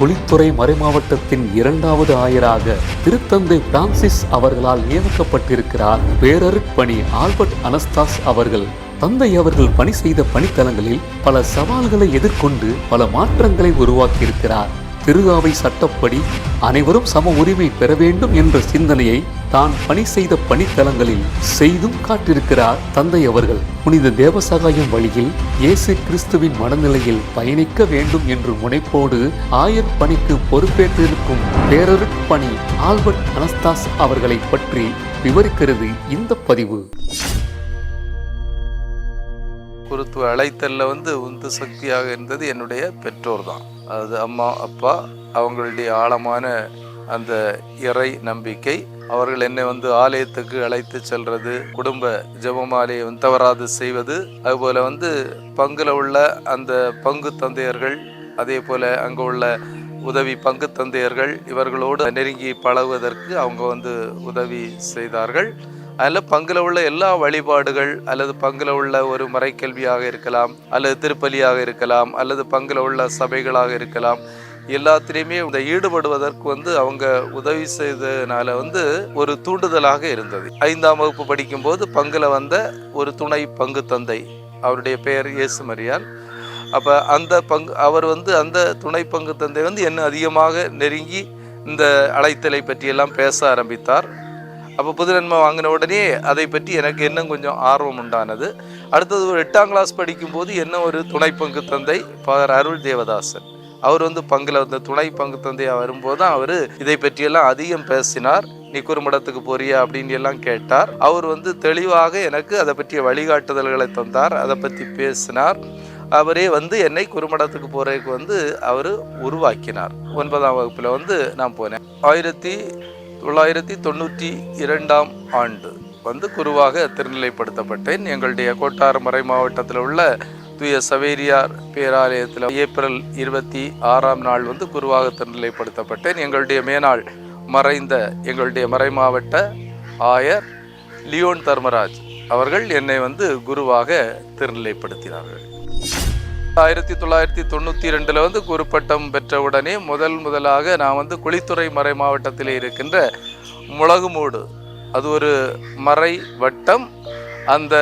குளித்துறை மறைமாவட்டத்தின் இரண்டாவது ஆயராக திருத்தந்தை பிரான்சிஸ் அவர்களால் நியமிக்கப்பட்டிருக்கிறார். பேரருட்பணி ஆல்பர்ட் அனஸ்தாஸ் அவர்கள் தந்தை அவர்கள் பணி செய்த பணித்தலங்களில் பல சவால்களை எதிர்கொண்டு பல மாற்றங்களை உருவாக்கியிருக்கிறார். திருகாவை சட்டப்படி அனைவரும் சம உரிமை பெற வேண்டும் என்ற சிந்தனையை தான் பணி செய்த பணித்தலங்களில் செய்தும் காட்டியிருக்கிறார் தந்தை அவர்கள். புனித தேவசகாயம் வழியில் இயேசு கிறிஸ்துவின் மனநிலையில் பயணிக்க வேண்டும் என்று முனைப்போடு ஆயர் பணிக்கு பொறுப்பேற்றிருக்கும் பேரருட்பணி ஆல்பர்ட் அனஸ்தாஸ் அவர்களை பற்றி விவரிக்கிறது இந்த பதிவு. குருத்துவ அழைத்தல்ல வந்து உந்து சக்தியாக இருந்தது என்னுடைய பெற்றோர் தான் அது அம்மா அப்பா அவங்களுடைய ஆழமான அந்த இறை நம்பிக்கை. அவர்கள் என்னை வந்து ஆலயத்துக்கு அழைத்து செல்றது குடும்ப ஜெபமாலையை வந்து தவறாது செய்வது. அதுபோல வந்து பங்குல உள்ள அந்த பங்கு தந்தையர்கள் அதே போல அங்கே உள்ள உதவி பங்கு தந்தையர்கள் இவர்களோடு நெருங்கி பழகுவதற்கு அவங்க வந்து உதவி செய்தார்கள். அதில் பங்குல உள்ள எல்லா வழிபாடுகள் அல்லது பங்குல உள்ள ஒரு மறைக்கல்வியாக இருக்கலாம் அல்லது திருப்பலியாக இருக்கலாம் அல்லது பங்குல உள்ள சபைகளாக இருக்கலாம். எல்லாத்திலையுமே இந்த ஈடுபடுவதற்கு வந்து அவங்க உதவி செய்ததுனால வந்து ஒரு தூண்டுதலாக இருந்தது. ஐந்தாம் வகுப்பு படிக்கும்போது பங்குல வந்த ஒரு துணை பங்கு தந்தை அவருடைய பெயர் இயேசு மரியான். அப்போ அந்த பங்கு அவர் வந்து அந்த துணை பங்கு தந்தை வந்து என்ன அதிகமாக நெருங்கி இந்த அழைத்தலை பற்றியெல்லாம் பேச ஆரம்பித்தார். அப்போ புதுநன்மை வாங்கின உடனே அதை பற்றி எனக்கு இன்னும் கொஞ்சம் ஆர்வம் உண்டானது. அடுத்தது ஒரு எட்டாம் கிளாஸ் படிக்கும்போது என்ன ஒரு துணை பங்கு தந்தை? ஃபாதர் அருள் தேவதாசன். அவர் வந்து பங்கில் வந்து துணை பங்கு தந்தையாக வரும்போது தான் அவர் இதை பற்றியெல்லாம் அதிகம் பேசினார். நீ குறும்படத்துக்கு போறியா? அப்படின்னு எல்லாம் கேட்டார். அவர் வந்து தெளிவாக எனக்கு அதை பற்றிய வழிகாட்டுதல்களை தந்தார். அதை பற்றி பேசினார். அவரே வந்து என்னை குறுமடத்துக்கு போகிறதுக்கு வந்து அவர் உருவாக்கினார். ஒன்பதாம் வகுப்பில் வந்து நான் போனேன். ஆயிரத்தி தொள்ளாயிரத்தி தொண்ணூற்றி இரண்டாம் ஆண்டு வந்து குருவாக திருநிலைப்படுத்தப்பட்டேன். எங்களுடைய கோட்டார் மறை மாவட்டத்தில் உள்ள தூய சவேரியார் பேராலயத்தில் ஏப்ரல் இருபத்தி ஆறாம் நாள் வந்து குருவாக திருநிலைப்படுத்தப்பட்டேன். எங்களுடைய மேனாள் மறைந்த எங்களுடைய மறைமாவட்ட ஆயர் லியோன் தர்மராஜ் அவர்கள் என்னை வந்து குருவாக திருநிலைப்படுத்தினார்கள். ஆயிரத்தி தொள்ளாயிரத்தி தொண்ணூற்றி ரெண்டில் வந்து குறுப்பட்டம் பெற்ற உடனே முதல் முதலாக நான் வந்து குளித்துறை மறை மாவட்டத்தில் இருக்கின்ற முளகுமூடு. அது ஒரு மறை வட்டம். அந்த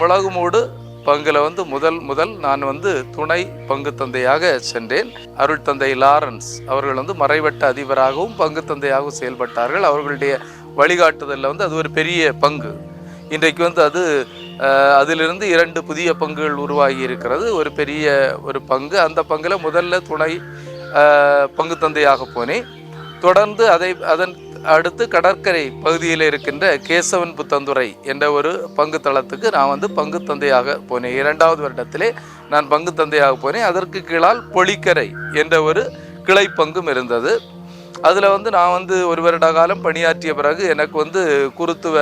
முளகுமூடு பங்குல வந்து முதல் முதல் நான் வந்து துணை பங்கு தந்தையாக சென்றேன். அருள் தந்தை லாரன்ஸ் அவர்கள் வந்து மறைவட்ட அதிபராகவும் பங்கு தந்தையாகவும் செயல்பட்டார்கள். அவர்களுடைய வழிகாட்டுதலில் வந்து அது ஒரு பெரிய பங்கு. இன்றைக்கு வந்து அது அதிலிருந்து இரண்டு புதிய பங்குகள் உருவாகி இருக்கிறது. ஒரு பெரிய ஒரு பங்கு. அந்த பங்கில் முதல்ல துணை பங்கு தந்தையாக போனேன். தொடர்ந்து அதை அதன் அடுத்து கடற்கரை பகுதியில் இருக்கின்ற கேசவன் புத்தந்துறை என்ற ஒரு பங்கு தளத்துக்கு நான் வந்து பங்கு தந்தையாக போனேன். இரண்டாவது வருடத்திலே நான் பங்கு தந்தையாக போனேன். அதற்கு கீழால் பொலிக்கரை என்ற ஒரு கிளை பங்கும் இருந்தது. அதில் வந்து நான் வந்து ஒரு வருட காலம் பணியாற்றிய பிறகு எனக்கு வந்து குருத்துவ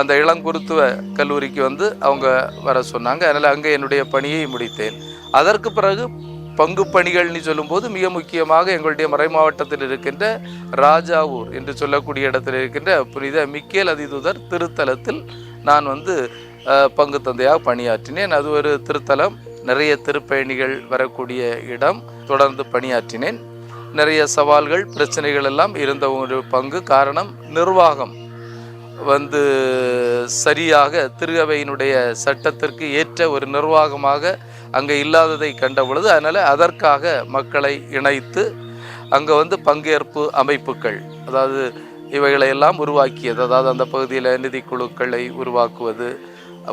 அந்த இளங்குருத்துவ கல்லூரிக்கு வந்து அவங்க வர சொன்னாங்க. அதனால் அங்கே என்னுடைய பணியை முடித்தேன். அதற்கு பிறகு பங்கு பணிகள்னு சொல்லும்போது மிக முக்கியமாக எங்களுடைய மறை மாவட்டத்தில் இருக்கின்ற ராஜாவூர் என்று சொல்லக்கூடிய இடத்தில் இருக்கின்ற புனித மிக்கேல் அதிதூதர் திருத்தலத்தில் நான் வந்து பங்கு தந்தையாக பணியாற்றினேன். அது ஒரு திருத்தலம். நிறைய திருப்பயணிகள் வரக்கூடிய இடம். தொடர்ந்து பணியாற்றினேன். நிறைய சவால்கள் பிரச்சனைகள் எல்லாம் இருந்த ஒரு பங்கு. காரணம் நிர்வாகம். வந்து சரியாக திருகவையினுடைய சட்டத்திற்கு ஏற்ற ஒரு நிர்வாகமாக அங்கே இல்லாததை கண்ட பொழுது அதனால் அதற்காக மக்களை இணைத்து அங்கே வந்து பங்கேற்பு அமைப்புகள் அதாவது இவைகளை எல்லாம் உருவாக்கியது. அதாவது அந்த பகுதியில் நிதிக்குழுக்களை உருவாக்குவது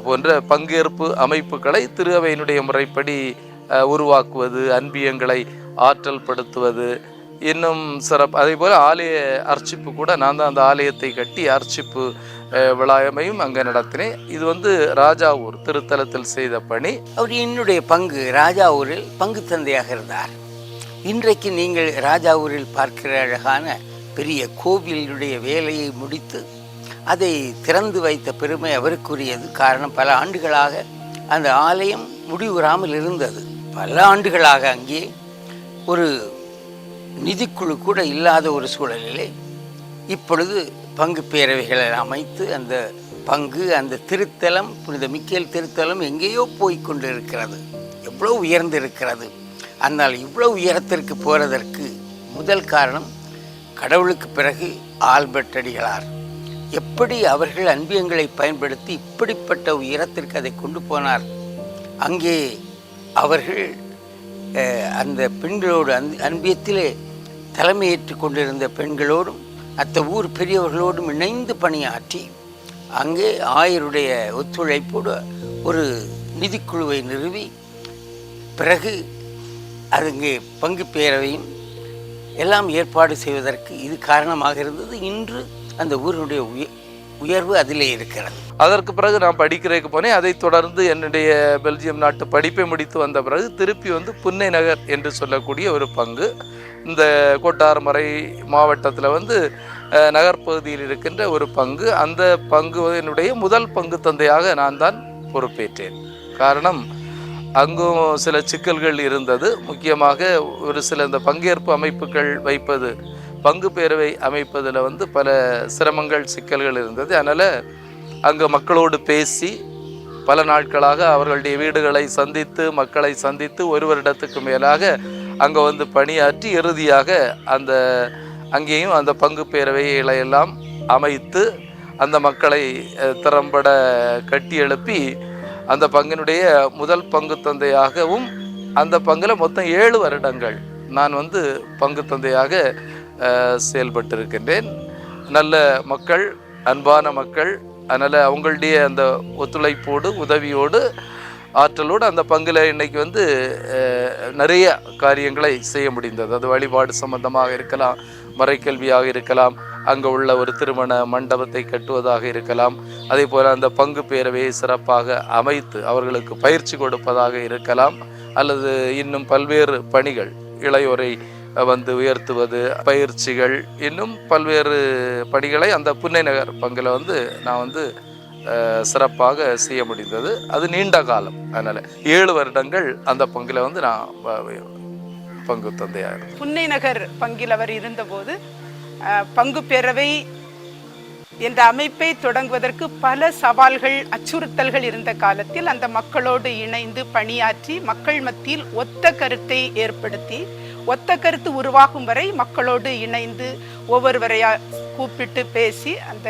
போன்ற பங்கேற்பு அமைப்புகளை திருகவையினுடைய முறைப்படி உருவாக்குவது அன்பியங்களை ஆற்றல் படுத்துவது இன்னும் சிறப்பு. அதே போல் ஆலய அர்ச்சிப்பு கூட நான் தான் அந்த ஆலயத்தை கட்டி அர்ச்சிப்பு அஹ், அங்கே நடத்தினேன். இது வந்து ராஜாவூர் திருத்தலத்தில் செய்த பணி. அவர் என்னுடைய பங்கு. ராஜாவூரில் பங்கு தந்தையாக இருந்தார். இன்றைக்கு நீங்கள் ராஜாவூரில் பார்க்கிற அழகான பெரிய கோவிலுடைய வேலையை முடித்து அதை திறந்து வைத்த பெருமை அவருக்குரியது. காரணம் பல ஆண்டுகளாக அந்த ஆலயம் முடிவுறாமல் இருந்தது. பல ஆண்டுகளாக அங்கே ஒரு நிதிக்குழு கூட இல்லாத ஒரு சூழலிலே இப்பொழுது பங்கு பேரவைகளை அமைத்து அந்த பங்கு அந்த திருத்தலம் புனித மிக்கேல் திருத்தலம் எங்கேயோ போய் கொண்டு இருக்கிறது எவ்வளோ உயர்ந்திருக்கிறது. அதனால் இவ்வளோ உயரத்திற்கு போகிறதற்கு முதல் காரணம் கடவுளுக்கு பிறகு ஆல்பர்ட் அடிகளார். எப்படி அவர்கள் அன்பியங்களை பயன்படுத்தி இப்படிப்பட்ட உயரத்திற்கு அதை கொண்டு போனார்? அங்கே அவர்கள் அந்த பெண்களோடு அந் அன்பியத்திலே தலைமையேற்று கொண்டிருந்த பெண்களோடும் அத்த ஊர் பெரியவர்களோடும் இணைந்து பணியாற்றி அங்கே ஆயருடைய ஒத்துழைப்போடு ஒரு நிதிக்குழுவை நிறுவி பிறகு அதுங்கே பங்கு பேரவையும் எல்லாம் ஏற்பாடு செய்வதற்கு இது காரணமாக இருந்தது. இன்று அந்த ஊரினுடைய உயர்வு அதிலே இருக்கிறது. அதற்கு பிறகு நான் படிக்கிறதுக்கு போனேன். அதைத் தொடர்ந்து என்னுடைய பெல்ஜியம் நாட்டு படிப்பை முடித்து வந்த பிறகு திருப்பி வந்து புன்னை நகர் என்று சொல்லக்கூடிய ஒரு பங்கு இந்த கோட்டார்மறை மாவட்டத்தில் வந்து நகர்ப்பகுதியில் இருக்கின்ற ஒரு பங்கு. அந்த பங்கு என்னுடைய முதல் பங்கு தந்தையாக நான் தான் பொறுப்பேற்றேன். காரணம் அங்கும் சில சிக்கல்கள் இருந்தது. முக்கியமாக ஒரு சில இந்த பங்கேற்பு அமைப்புகள் வைப்பது பங்கு பேரவை அமைப்பதில் வந்து பல சிரமங்கள் சிக்கல்கள் இருந்தது. அதனால் அங்கே மக்களோடு பேசி பல நாட்களாக அவர்களுடைய வீடுகளை சந்தித்து மக்களை சந்தித்து ஒரு வருடத்துக்கு மேலாக அங்கே வந்து பணியாற்றி இறுதியாக அந்த அங்கேயும் அந்த பங்கு பேரவைகளை எல்லாம் அமைத்து அந்த மக்களை திறம்பட கட்டி எழுப்பி அந்த பங்கினுடைய முதல் பங்கு தந்தையாகவும் அந்த பங்கில் மொத்தம் ஏழு வருடங்கள் நான் வந்து பங்கு தந்தையாக செயல்பட்டிருக்கின்றேன். நல்ல மக்கள் அன்பான மக்கள் அதனால் அவங்களுடைய அந்த ஒத்துழைப்போடு உதவியோடு ஆற்றலோடு அந்த பங்கில் இன்றைக்கி வந்து நிறைய காரியங்களை செய்ய முடிந்தது. அது வழிபாடு சம்பந்தமாக இருக்கலாம் மறைக்கல்வியாக இருக்கலாம் அங்கே உள்ள ஒரு திருமண மண்டபத்தை கட்டுவதாக இருக்கலாம் அதே போல் அந்த பங்கு பேரவையை சிறப்பாக அமைத்து அவர்களுக்கு பயிற்சி கொடுப்பதாக இருக்கலாம் அல்லது இன்னும் பல்வேறு பணிகள் இளையோரை வந்து உயர்த்துவது பயிற்சிகள் இன்னும் பல்வேறு பணிகளை அந்த புன்னை நகர் பங்கில் வந்து நான் வந்து சிறப்பாக செய்ய முடிந்தது. அது நீண்ட காலம். அதனால் ஏழு வருடங்கள் அந்த பங்கில் வந்து நான் பங்கு தந்தையாக புன்னை நகர் பங்கில் அவர் இருந்தபோது பங்கு பேரவை என்ற அமைப்பை தொடங்குவதற்கு பல சவால்கள் அச்சுறுத்தல்கள் இருந்த காலத்தில் அந்த மக்களோடு இணைந்து பணியாற்றி மக்கள் மத்தியில் ஒத்த கருத்தை ஏற்படுத்தி ஒத்த கருத்து உருவாகும் வரை மக்களோடு இணைந்து ஒவ்வொருவரையா கூப்பிட்டு பேசி அந்த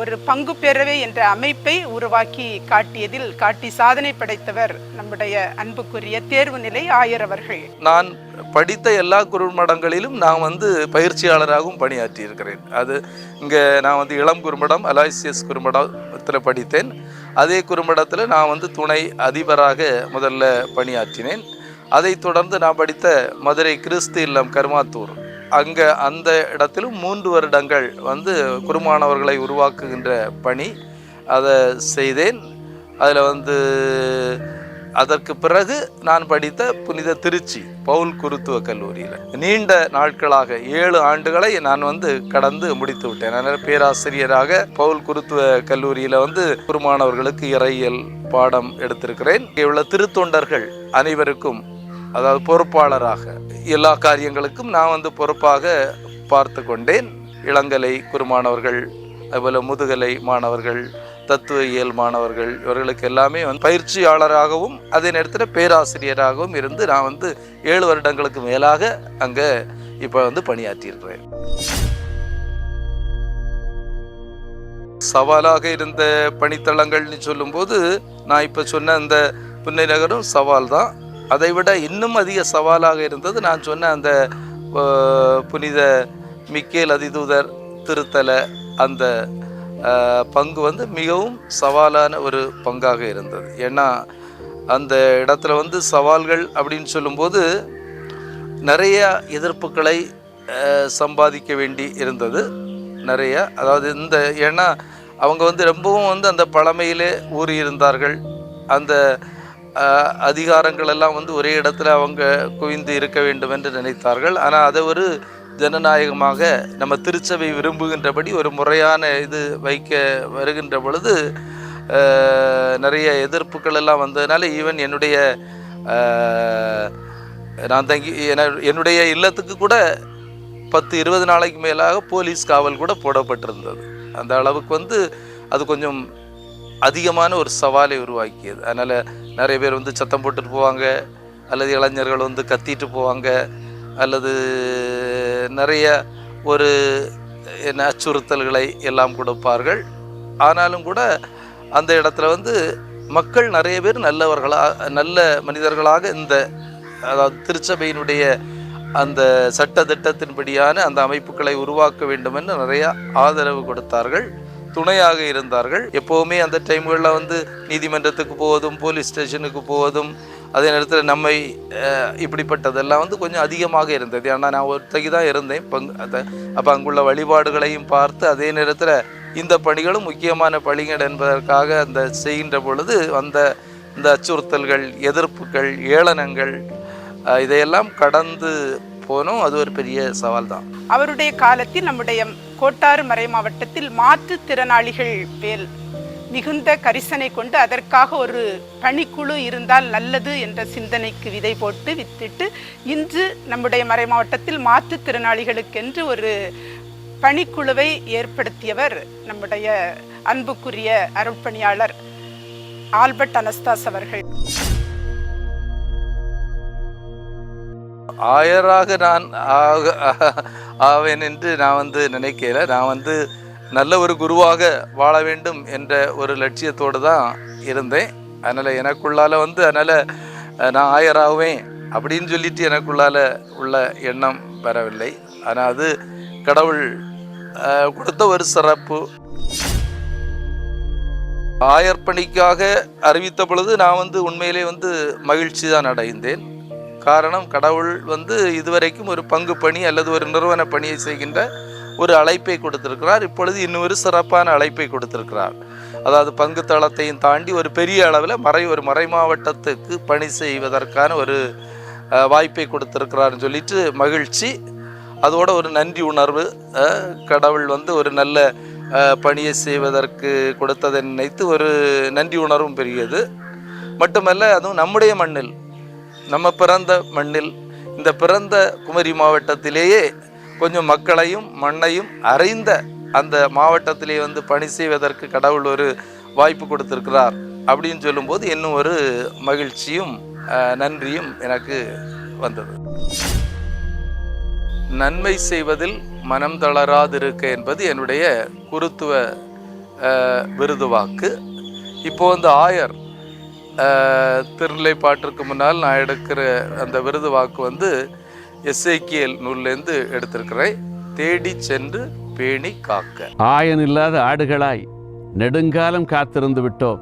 ஒரு பங்கு பேரவை என்ற அமைப்பை உருவாக்கி காட்டியதில் காட்டி சாதனை படைத்தவர் நம்முடைய அன்புக்குரிய தேர்வு நிலை ஆயர் அவர்கள். நான் படித்த எல்லா குறுமடங்களிலும் நான் வந்து பயிற்சியாளராகவும் பணியாற்றி இருக்கிறேன் அது இங்கே நான் வந்து இளம் குறும்படம் அலாய்சியஸ் குறும்படத்தில் படித்தேன். அதே குறும்படத்தில் நான் வந்து துணை அதிபராக முதல்ல பணியாற்றினேன். அதைத் தொடர்ந்து நான் படித்த மதுரை கிறிஸ்து இல்லம் கருமாத்தூர். அங்கே அந்த இடத்திலும் மூன்று வருடங்கள் வந்து குருமானவர்களை உருவாக்குகின்ற பணி. அதை செய்தேன். அதில் வந்து அதற்கு பிறகு நான் படித்த புனித திருச்சி பவுல் குருத்துவ கல்லூரியில். நீண்ட நாட்களாக ஏழு ஆண்டுகளை நான் வந்து கடந்து முடித்து விட்டேன். அதனால் பேராசிரியராக பவுல் குருத்துவ கல்லூரியில் வந்து குருமானவர்களுக்கு இறையியல் பாடம் எடுத்திருக்கிறேன். இங்கே உள்ள திருத்தொண்டர்கள் அனைவருக்கும் அதாவது பொறுப்பாளராக எல்லா காரியங்களுக்கும் நான் வந்து பொறுப்பாக பார்த்து கொண்டேன். இளங்கலை குருமானவர்கள் அதுபோல் முதுகலை மாணவர்கள் தத்துவ இயல் மாணவர்கள் இவர்களுக்கு எல்லாமே வந்து பயிற்சியாளராகவும் அதே நேரத்தில் பேராசிரியராகவும் இருந்து நான் வந்து ஏழு வருடங்களுக்கு மேலாக அங்கே இப்போ வந்து பணியாற்றியிருக்கிறேன் சவாலாக இருந்த பணித்தளங்கள்னு சொல்லும்போது நான் இப்போ சொன்ன அந்த புன்னை நகரும் சவால் தான். அதை விட இன்னும் அதிக சவாலாக இருந்தது. நான் சொன்ன அந்த புனித மிக்கேல் அதிதூதர் திருத்தலை அந்த பங்கு வந்து மிகவும் சவாலான ஒரு பங்காக இருந்தது. ஏன்னா அந்த இடத்துல வந்து சவால்கள் அப்படின்னு சொல்லும்போது நிறைய எதிர்ப்புகளை சம்பாதிக்க வேண்டி இருந்தது. நிறைய அதாவது இந்த ஏன்னா அவங்க வந்து ரொம்பவும் வந்து அந்த பழமையிலே ஊறி இருந்தார்கள் அந்த அதிகாரங்கள் எல்லாம் வந்து ஒரே இடத்துல அவங்க குவிந்து இருக்க வேண்டும் என்று நினைத்தார்கள். ஆனால் அதை ஒரு ஜனநாயகமாக நம்ம திருச்சபை விரும்புகின்றபடி ஒரு முறையான இது வைக்க வருகின்ற பொழுது நிறைய எதிர்ப்புகள் எல்லாம் வந்ததுனால ஈவன் என்னுடைய நான் தங்கி என்னுடைய இல்லத்துக்கு கூட பத்து இருபது நாளைக்கு மேலாக போலீஸ் காவல் கூட போடப்பட்டிருந்தது. அந்த அளவுக்கு வந்து அது கொஞ்சம் அதிகமான ஒரு சவாலை உருவாக்கியது. அதனால் நிறைய பேர் வந்து சத்தம் போட்டுட்டு போவாங்க அல்லது இளைஞர்கள் வந்து கத்திட்டு போவாங்க அல்லது நிறைய ஒரு என்ன அச்சுறுத்தல்களை எல்லாம் கொடுப்பார்கள். ஆனாலும் கூட அந்த இடத்துல வந்து மக்கள் நிறைய பேர் நல்லவர்களாக நல்ல மனிதர்களாக இந்த அதாவது திருச்சபையினுடைய அந்த சட்ட திட்டத்தின்படியான அந்த அமைப்புகளை உருவாக்க வேண்டும் என்று நிறையா ஆதரவு கொடுத்தார்கள். துணையாக இருந்தார்கள். எப்போவுமே அந்த டைம்களில் வந்து நீதிமன்றத்துக்கு போவதும் போலீஸ் ஸ்டேஷனுக்கு போவதும் அதே நேரத்தில் நம்மை இப்படிப்பட்டதெல்லாம் வந்து கொஞ்சம் அதிகமாக இருந்தது. ஆனால் நான் ஒருத்தகி தான் இருந்தேன். பங்கு அதை அப்போ அங்குள்ள வழிபாடுகளையும் பார்த்து அதே நேரத்தில் இந்த பணிகளும் முக்கியமான பணிகள் என்பதற்காக அந்த செய்கின்ற பொழுது அந்த இந்த அச்சுறுத்தல்கள் எதிர்ப்புகள் ஏளனங்கள் இதையெல்லாம் கடந்து போனோம். அது ஒரு பெரிய சவால் தான் அவருடைய காலத்தில் நம்முடைய கோட்டாறு மறை மாவட்டத்தில் மாற்றுத்திறனாளிகள் மேல் மிகுந்த கரிசனை கொண்டு அதற்காக ஒரு பணிக்குழு இருந்தால் நல்லது என்ற சிந்தனைக்கு விதை போட்டு வித்திட்டு இன்று நம்முடைய மறை மாவட்டத்தில் மாற்றுத்திறனாளிகளுக்கென்று ஒரு பணிக்குழுவை ஏற்படுத்தியவர் நம்முடைய அன்புக்குரிய அருட்பணியாளர் ஆல்பர்ட் அனஸ்தாஸ் அவர்கள். ஆயராக நான் ஆவேன் என்று நான் வந்து நினைக்கல. நான் வந்து நல்ல ஒரு குருவாக வாழ வேண்டும் என்ற ஒரு லட்சியத்தோடு தான் இருந்தேன். அதனால் எனக்குள்ளால் வந்து அதனால் நான் ஆயராகுவேன் அப்படின்னு சொல்லிட்டு எனக்குள்ளால் உள்ள எண்ணம் வரவில்லை. ஆனால் அது கடவுள் கொடுத்த ஒரு சிறப்பு. ஆயர்ப்பணிக்காக அறிவித்த பொழுது நான் வந்து உண்மையிலே வந்து மகிழ்ச்சி தான் அடைந்தேன். காரணம் கடவுள் வந்து இதுவரைக்கும் ஒரு பங்கு பணி அல்லது ஒரு நிறுவன பணியை செய்கின்ற ஒரு அழைப்பை கொடுத்திருக்கிறார். இப்பொழுது இன்னொரு சிறப்பான அழைப்பை கொடுத்திருக்கிறார். அதாவது பங்கு தளத்தையும் தாண்டி ஒரு பெரிய அளவில் மறை ஒரு மறை மாவட்டத்துக்கு பணி செய்வதற்கான ஒரு வாய்ப்பை கொடுத்திருக்கிறார்னு சொல்லிட்டு மகிழ்ச்சி. அதோட ஒரு நன்றி உணர்வு கடவுள் வந்து ஒரு நல்ல பணியை செய்வதற்கு கொடுத்ததை நினைத்து ஒரு நன்றி உணர்வும் பெரியது. மட்டுமல்ல அதுவும் நம்முடைய மண்ணில் நம்ம பிறந்த மண்ணில் இந்த பிறந்த குமரி மாவட்டத்திலேயே கொஞ்சம் மக்களையும் மண்ணையும் அறிந்த அந்த மாவட்டத்திலே வந்து பணி செய்வதற்கு கடவுள் ஒரு வாய்ப்பு கொடுத்திருக்கிறார் அப்படின்னு சொல்லும்போது இன்னும் ஒரு மகிழ்ச்சியும் நன்றியும் எனக்கு வந்தது. நன்மை செய்வதில் மனம் தளராதிருக்க என்பது என்னுடைய குருத்துவ விருது வாக்கு இப்போ வந்து ஆயர் திருநிலை பாட்டிற்கு முன்னால் நான் எடுக்கிற அந்த விருது வாக்கு வந்து எஸ்ஐக்கியல் நூல்லேருந்து எடுத்திருக்கிறேன். தேடி சென்று பேணி காக்க. ஆயன் இல்லாத ஆடுகளாய் நெடுங்காலம் காத்திருந்து விட்டோம்.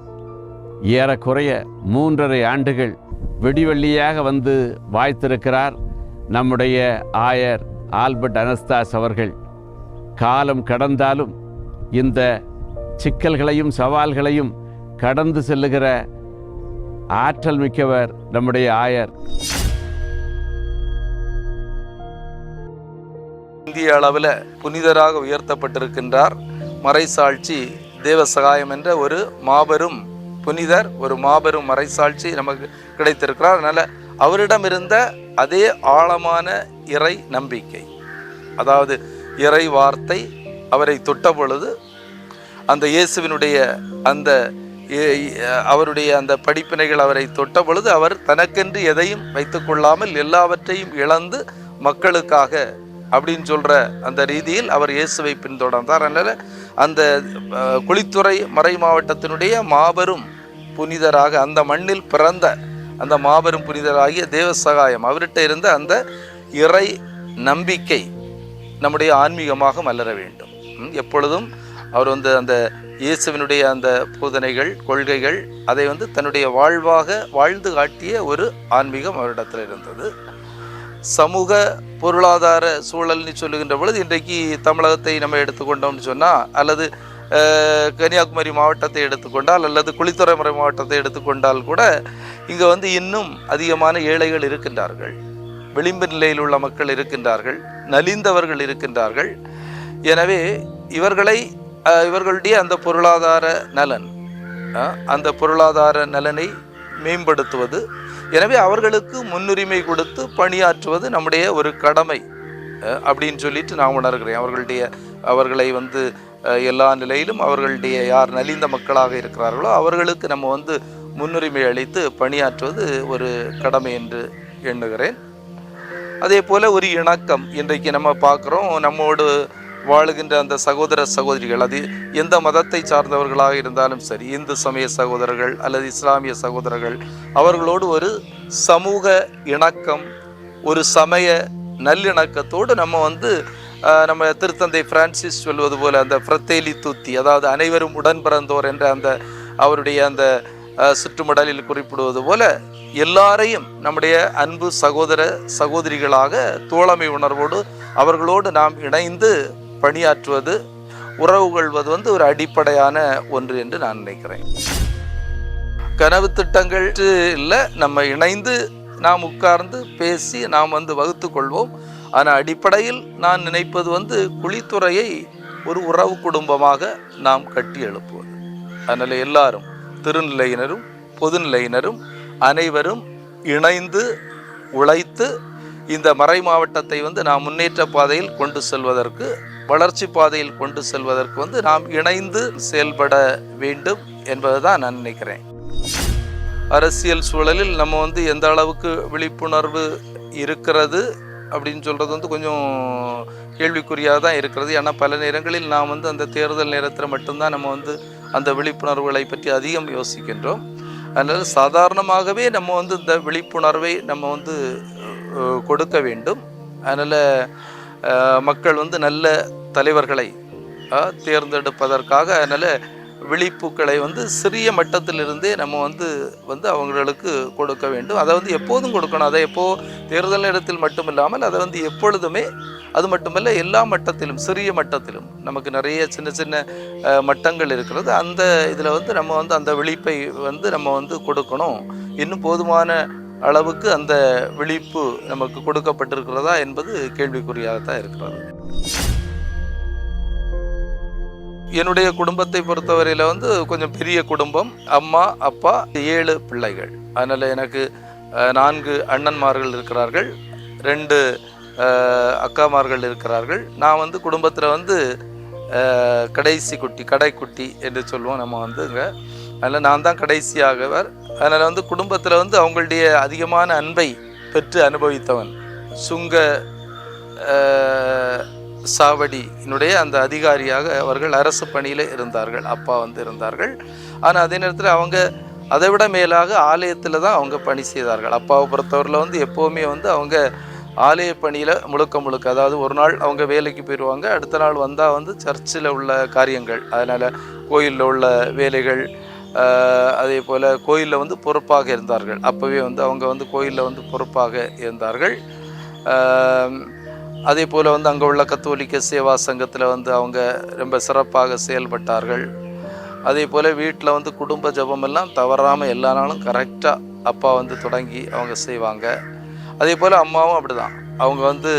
ஏறக்குறைய மூன்றரை ஆண்டுகள் வெடிவெள்ளியாக வந்து வாய்த்திருக்கிறார் நம்முடைய ஆயர் ஆல்பர்ட் அனஸ்தாஸ் அவர்கள். காலம் கடந்தாலும் இந்த சிக்கல்களையும் சவால்களையும் கடந்து செல்லுகிற ஆற்றல் மிக்கவர் நம்முடைய ஆயர். இந்திய அளவில் புனிதராக உயர்த்தப்பட்டிருக்கின்றார் மறைசாட்சி தேவ சகாயம் என்ற ஒரு மாபெரும் புனிதர் ஒரு மாபெரும் மறைசாட்சி நமக்கு கிடைத்திருக்கிறார். அதனால் அவரிடம் இருந்த அதே ஆழமான இறை நம்பிக்கை அதாவது இறை வார்த்தை அவரை தொட்ட பொழுது அந்த இயேசுவினுடைய அந்த அவருடைய அந்த படிப்பினைகள் அவரை தொட்ட பொழுது அவர் தனக்கென்று எதையும் வைத்துக்கொள்ளாமல் எல்லாவற்றையும் இழந்து மக்களுக்காக அப்படின்னு சொல்கிற அந்த ரீதியில் அவர் இயேசுவை பின்தொடர்ந்தார். அதனால் அந்த குளித்துறை மறை மாவட்டத்தினுடைய மாபெரும் புனிதராக அந்த மண்ணில் பிறந்த அந்த மாபெரும் புனிதராகிய தேவசகாயம் அவர்கிட்ட இருந்த அந்த இறை நம்பிக்கை நம்முடைய ஆன்மீகமாக மலர வேண்டும். எப்பொழுதும் அவர் வந்து அந்த இயேசுவினுடைய அந்த போதனைகள் கொள்கைகள் அதை வந்து தன்னுடைய வாழ்வாக வாழ்ந்து காட்டிய ஒரு ஆன்மீகம் அவரிடத்தில் இருந்தது. சமூக பொருளாதார சூழல்னு சொல்லுகின்ற பொழுது இன்றைக்கு தமிழகத்தை நம்ம எடுத்துக்கொண்டோம்னு சொன்னால் அல்லது கன்னியாகுமரி மாவட்டத்தை எடுத்துக்கொண்டால் அல்லது குளித்துறைமுறை மாவட்டத்தை எடுத்துக்கொண்டால் கூட இங்கே வந்து இன்னும் அதிகமான ஏழைகள் இருக்கின்றார்கள். விளிம்பு நிலையில் உள்ள மக்கள் இருக்கின்றார்கள். நலிந்தவர்கள் இருக்கின்றார்கள். எனவே இவர்களை இவர்களுடைய அந்த பொருளாதார நலன் அந்த பொருளாதார நலனை மேம்படுத்துவது எனவே அவர்களுக்கு முன்னுரிமை கொடுத்து பணியாற்றுவது நம்முடைய ஒரு கடமை அப்படின்னு சொல்லிட்டு நான் உணர்கிறேன். அவர்களுடைய அவர்களை வந்து எல்லா நிலையிலும் அவர்களுடைய யார் நலிந்த மக்களாக இருக்கிறார்களோ அவர்களுக்கு நம்ம வந்து முன்னுரிமை அளித்து பணியாற்றுவது ஒரு கடமை என்று எண்ணுகிறேன். அதே போல் ஒரு இணக்கம் இன்றைக்கு நம்ம பார்க்குறோம். நம்மோடு வாழுகின்ற அந்த சகோதர சகோதரிகள் அது எந்த மதத்தை சார்ந்தவர்களாக இருந்தாலும் சரி இந்து சமய சகோதரர்கள் அல்லது இஸ்லாமிய சகோதரர்கள் அவர்களோடு ஒரு சமூக இணக்கம் ஒரு சமய நல்லிணக்கத்தோடு நம்ம வந்து நம்ம திருத்தந்தை பிரான்சிஸ் சொல்வது போல் அந்த பிரத்தேலி தூத்தி அதாவது அனைவரும் உடன் பிறந்தோர் என்ற அந்த அவருடைய அந்த சுற்றுமடலில் குறிப்பிடுவது போல எல்லாரையும் நம்முடைய அன்பு சகோதர சகோதரிகளாக தோழமை உணர்வோடு அவர்களோடு நாம் இணைந்து பணியாற்றுவது உறவு கொள்வது வந்து ஒரு அடிப்படையான ஒன்று என்று நான் நினைக்கிறேன். கனவு திட்டங்கள் இல்லை நம்ம இணைந்து நாம் உட்கார்ந்து பேசி நாம் வந்து வகுத்து கொள்வோம். ஆனால் அடிப்படையில் நான் நினைப்பது வந்து குழித்துறையை ஒரு உறவு குடும்பமாக நாம் கட்டி எழுப்புவது. அதனால் எல்லாரும் திருநிலையினரும் பொதுநிலையினரும் அனைவரும் இணைந்து உழைத்து இந்த மறை மாவட்டத்தை வந்து நாம் முன்னேற்ற பாதையில் கொண்டு செல்வதற்கு வளர்ச்சி பாதையில் கொண்டு செல்வதற்கு வந்து நாம் இணைந்து செயல்பட வேண்டும் என்பதுதான் நான் நினைக்கிறேன். அரசியல் சூழலில் நம்ம வந்து எந்த அளவுக்கு விழிப்புணர்வு இருக்கிறது அப்படின்னு சொல்கிறது வந்து கொஞ்சம் கேள்விக்குறியாக தான் இருக்கிறது. ஏன்னா பல நேரங்களில் நாம் வந்து அந்த தேர்தல் நேரத்தில் மட்டும்தான் நம்ம வந்து அந்த விழிப்புணர்வுகளை பற்றி அதிகம் யோசிக்கின்றோம். அதனால் சாதாரணமாகவே நம்ம வந்து இந்த விழிப்புணர்வை நம்ம வந்து கொடுக்க வேண்டும். அதனால் மக்கள் வந்து நல்ல தலைவர்களை தேர்ந்தெடுப்பதற்காக அதனால் விழிப்புக்களை வந்து சிறிய மட்டத்திலிருந்தே நம்ம வந்து வந்து அவங்களுக்கு கொடுக்க வேண்டும். அதை வந்து எப்போதும் கொடுக்கணும். அதை எப்போ தேர்தல் நேரத்தில் மட்டும் இல்லாமல் அதை வந்து எப்பொழுதுமே அது மட்டுமல்ல எல்லா மட்டத்திலும் சிறிய மட்டத்திலும் நமக்கு நிறைய சின்ன சின்ன மட்டங்கள் இருக்கிறது. அந்த இதில் வந்து நம்ம வந்து அந்த விழிப்பை வந்து நம்ம வந்து கொடுக்கணும். இன்னும் போதுமான அளவுக்கு அந்த விழிப்பு நமக்கு கொடுக்கப்பட்டிருக்கிறதா என்பது கேள்விக்குறியாகத்தான் இருக்கிறது. என்னுடைய குடும்பத்தை பொறுத்தவரையில் வந்து கொஞ்சம் பெரிய குடும்பம். அம்மா அப்பா ஏழு பிள்ளைகள். அதனால் எனக்கு நான்கு அண்ணன்மார்கள் இருக்கிறார்கள். ரெண்டு அக்காமார்கள் இருக்கிறார்கள். நான் வந்து குடும்பத்தில் வந்து கடைசி குட்டி கடைக்குட்டி என்று சொல்லுவோம் நம்ம வந்து இங்கே. அதனால் நான் தான் கடைசியாகவர். அதனால் வந்து குடும்பத்தில் வந்து அவங்களுடைய அதிகமான அன்பை பெற்று அனுபவித்தவன். சுங்க சாவடியினுடைய அந்த அதிகாரியாக அவர்கள் அரசு பணியில் இருந்தார்கள் அப்பா வந்து இருந்தார்கள். ஆனால் அதே நேரத்தில் அவங்க அதை விட மேலாக ஆலயத்தில் தான் அவங்க பணி செய்தார்கள். அப்பாவை பொறுத்தவரையில் வந்து எப்போவுமே வந்து அவங்க ஆலய பணியில் முழுக்க முழுக்க அதாவது ஒரு நாள் அவங்க வேலைக்கு போயிடுவாங்க அடுத்த நாள் வந்தால் வந்து சர்ச்சில் உள்ள காரியங்கள் அதனால் கோயிலில் உள்ள வேலைகள் அதே போல் கோயிலில் வந்து பொறுப்பாக இருந்தார்கள். அப்போவே வந்து அவங்க வந்து கோயிலில் வந்து பொறுப்பாக இருந்தார்கள். அதே போல் வந்து அங்கே உள்ள கத்தோலிக்க சேவா சங்கத்தில் வந்து அவங்க ரொம்ப சிறப்பாக செயல்பட்டார்கள். அதே போல் வீட்டில் வந்து குடும்ப ஜபமெல்லாம் தவறாமல் எல்லா நாளும் கரெக்டாக அப்பா வந்து தொடங்கி அவங்க செய்வாங்க. அதே போல் அம்மாவும் அப்படிதான். அவங்க வந்து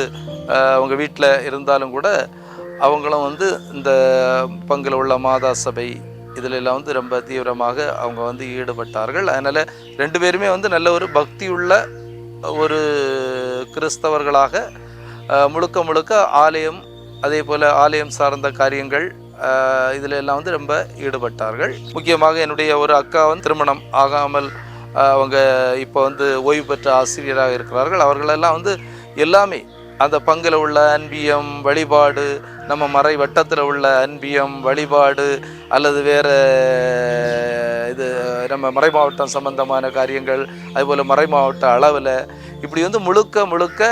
அவங்க வீட்டில் இருந்தாலும் கூட அவங்களும் வந்து இந்த பங்கில் உள்ள மாதா சபை இதிலெல்லாம் வந்து ரொம்ப தீவிரமாக அவங்க வந்து ஈடுபட்டார்கள். அதனால் ரெண்டு பேருமே வந்து நல்ல ஒரு பக்தியுள்ள ஒரு கிறிஸ்தவர்களாக முழுக்க முழுக்க ஆலயம் அதே போல் ஆலயம் சார்ந்த காரியங்கள் இதில் எல்லாம் வந்து ரொம்ப ஈடுபட்டார்கள். முக்கியமாக என்னுடைய ஒரு அக்கா வந்து திருமணம் ஆகாமல் அவங்க இப்போ வந்து ஓய்வு பெற்ற ஆசிரியராக இருக்கிறார்கள். அவர்களெல்லாம் வந்து எல்லாமே அந்த பங்கில் உள்ள அன்பியம் வழிபாடு நம்ம மறை வட்டத்தில் உள்ள அன்பியம் வழிபாடு அல்லது வேறு இது நம்ம மறை மாவட்டம் சம்பந்தமான காரியங்கள் அதுபோல் மறை மாவட்ட அளவில் இப்படி வந்து முழுக்க முழுக்க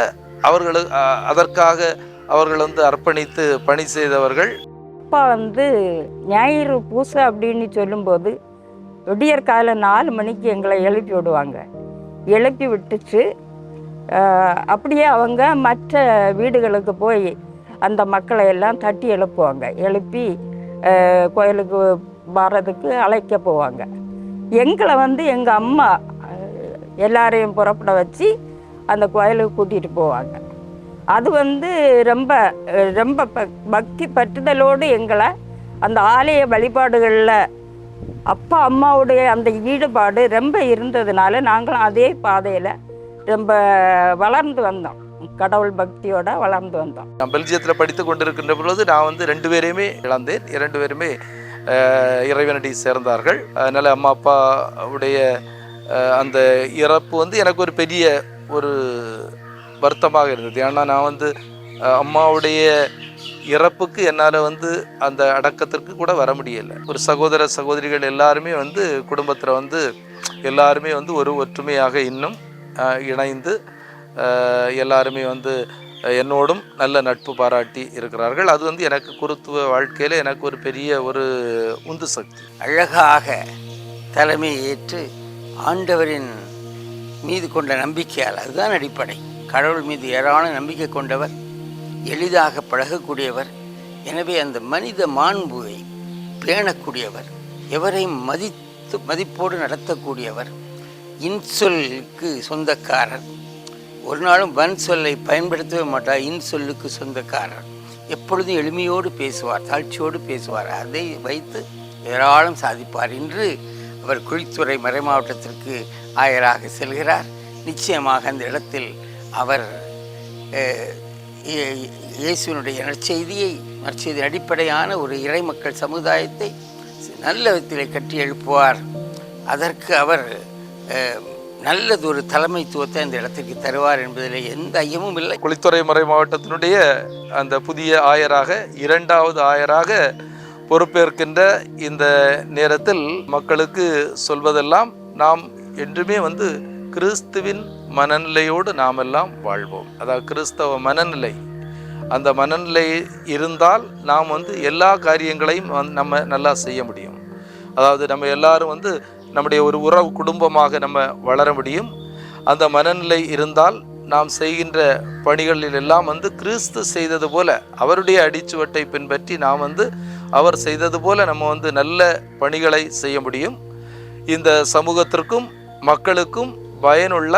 அவர்கள் அதற்காக அவர்கள் வந்து அர்ப்பணித்து பணி செய்தவர்கள். அப்பா வந்து ஞாயிறு பூசை அப்படின்னு சொல்லும்போது விடியற் காலை நாலு மணிக்கு எங்களை எழுப்பி விடுவாங்க. எழுப்பி விட்டுச்சு. அப்படியே அவங்க மற்ற வீடுகளுக்கு போய் அந்த மக்களை எல்லாம் தட்டி எழுப்புவாங்க. எழுப்பி கோயிலுக்கு வர்றதுக்கு அழைக்க போவாங்க. எங்களை வந்து எங்கள் அம்மா எல்லாரையும் புறப்பட வச்சு அந்த கோயிலுக்கு கூட்டிகிட்டு போவாங்க. அது வந்து ரொம்ப ரொம்ப பக்தி பற்றுதலோடு எங்களை அந்த ஆலய வழிபாடுகளில் அப்பா அம்மாவுடைய அந்த ஈடுபாடு ரொம்ப இருந்ததுனால நாங்களும் அதே பாதையில் ரொம்ப வளர்ந்து வந்தோம். கடவுள் பக்தியோட வளர்ந்து வந்தோம். நான் பெல்ஜியத்தில் படித்து கொண்டிருக்கின்ற பொழுது நான் வந்து ரெண்டு பேரையுமே இழந்தேன். இரண்டு பேருமே இறைவனடி சேர்ந்தார்கள். அதனால் அம்மா அப்பாவுடைய உடைய அந்த இறப்பு வந்து எனக்கு ஒரு பெரிய ஒரு வருத்தமாக இருந்தது. ஏன்னா நான் வந்து அம்மாவுடைய இறப்புக்கு என்னால் வந்து அந்த அடக்கத்திற்கு கூட வர முடியலை. ஒரு சகோதர சகோதரிகள் எல்லாருமே வந்து குடும்பத்தில் வந்து எல்லாருமே வந்து ஒரு ஒற்றுமையாக இன்னும் இணைந்து எல்லாருமே வந்து என்னோடும் நல்ல நட்பு பாராட்டி இருக்கிறார்கள். அது வந்து எனக்கு குருத்துவ வாழ்க்கையில் எனக்கு ஒரு பெரிய ஒரு உந்து சக்தி. அழகாக தலைமை ஏற்று ஆண்டவரின் மீது கொண்ட நம்பிக்கையால் அதுதான் அடிப்படை. கடவுள் மீது ஏராள நம்பிக்கை கொண்டவர் எளிதாக பழகக்கூடியவர் எனவே அந்த மனித மாண்புவை பேணக்கூடியவர் எவரையும் மதித்து மதிப்போடு நடத்தக்கூடியவர் இன்சொலுக்கு சொந்தக்காரர். ஒரு நாளும் வன் சொல்லை பயன்படுத்தவே மாட்டார். இன் சொல்லுக்கு சொந்தக்காரர். எப்பொழுதும் எளிமையோடு பேசுவார் தாழ்ச்சியோடு பேசுவார். அதை வைத்து ஏராளம் சாதிப்பார் என்று அவர் குழித்துறை மறைமாவட்டத்திற்கு ஆயராக செல்கிறார். நிச்சயமாக அந்த இடத்தில் அவர் அஹ், இயேசுவினுடைய நற்செய்தியை நற்செய்தி அடிப்படையான ஒரு இறைமக்கள் சமுதாயத்தை நல்ல விதத்திலே கட்டி எழுப்புவார். அதற்கு அவர் நல்லது நல்லதொரு தலைமைத்துவத்தை அந்த இடத்திற்கு தருவார் என்பதில் எந்த ஐயமும் இல்லை. குளித்துறை மறை மாவட்டத்தினுடைய அந்த புதிய ஆயராக இரண்டாவது ஆயராக பொறுப்பேற்கின்ற இந்த நேரத்தில் மக்களுக்கு சொல்வதெல்லாம் நாம் என்றுமே வந்து கிறிஸ்துவின் மனநிலையோடு நாம் எல்லாம் வாழ்வோம். அதாவது கிறிஸ்தவ மனநிலை. அந்த மனநிலை இருந்தால் நாம் வந்து எல்லா காரியங்களையும் நம்ம நல்லா செய்ய முடியும். அதாவது நம்ம எல்லாரும் வந்து நம்முடைய ஒரு உறவு குடும்பமாக நம்ம வளர முடியும். அந்த மனநிலை இருந்தால் நாம் செய்கின்ற பணிகளில் எல்லாம் வந்து கிறிஸ்து செய்தது போல அவருடைய அடிச்சுவட்டை பின்பற்றி நாம் வந்து அவர் செய்தது போல நம்ம வந்து நல்ல பணிகளை செய்ய முடியும். இந்த சமூகத்திற்கும் மக்களுக்கும் பயனுள்ள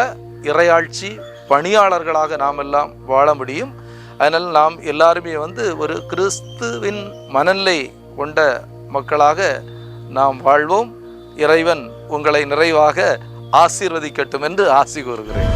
இறையாட்சி பணியாளர்களாக நாம் எல்லாம் வாழ முடியும். அதனால் நாம் எல்லாருமே வந்து ஒரு கிறிஸ்துவின் மனநிலை கொண்ட மக்களாக நாம் வாழ்வோம். இறைவன் உங்களை நிறைவாக ஆசீர்வதிக்கட்டும் என்று ஆசி கூறுகிறேன்.